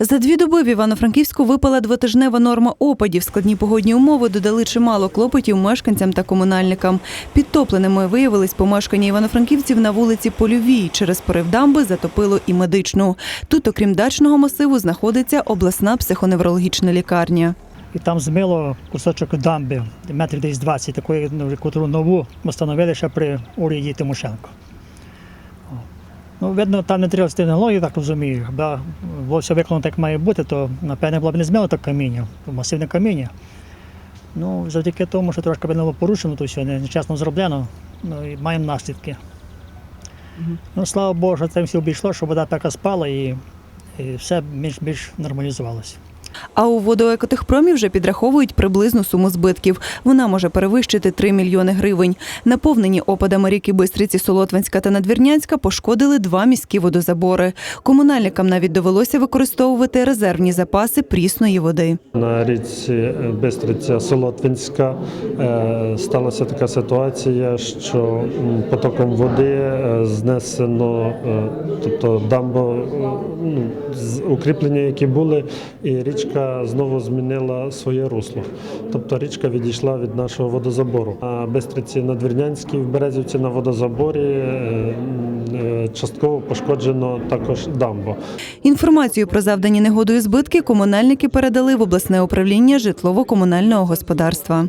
За дві доби в Івано-Франківську випала двотижнева норма опадів. Складні погодні умови додали чимало клопотів мешканцям та комунальникам. Підтопленими виявились помешкання івано-франківців на вулиці Польовій. Через порив дамби затопило і медичну. Тут, окрім дачного масиву, знаходиться обласна психоневрологічна лікарня. І там змило кусочок дамби, метрів десь 20, такої, ну, яку нову встановили ще при уряді Тимошенко. Ну, видно, там не треба технології, так розумію. Бо було все виконано так має бути, то напевне було б не змило так каміння, масивне каміння. Ну, завдяки тому, що трошки було порушено, то все нечесно зроблено, ну, і маємо наслідки. Ну, слава Богу, що це все обійшло, що вода така спала і, і все більш-більш нормалізувалося. А у водоекотехпромі вже підраховують приблизну суму збитків. Вона може перевищити 3 мільйони гривень. Наповнені опадами ріки Бистриці, Солотвинська та Надвірнянська пошкодили два міські водозабори. Комунальникам навіть довелося використовувати резервні запаси прісної води. На річці Бистриця Солотвинська е, сталася така ситуація, що потоком води е, знесено, е, тобто дамбо, ну, укріплення, які були, і річка знову змінила своє русло. Тобто річка відійшла від нашого водозабору. На Бистриці на Двірнянській, в Березівці на водозаборі е, е, частково пошкоджено також дамбо. Інформацію про завдані негодою збитки комунальники передали в обласне управління житлово-комунального господарства.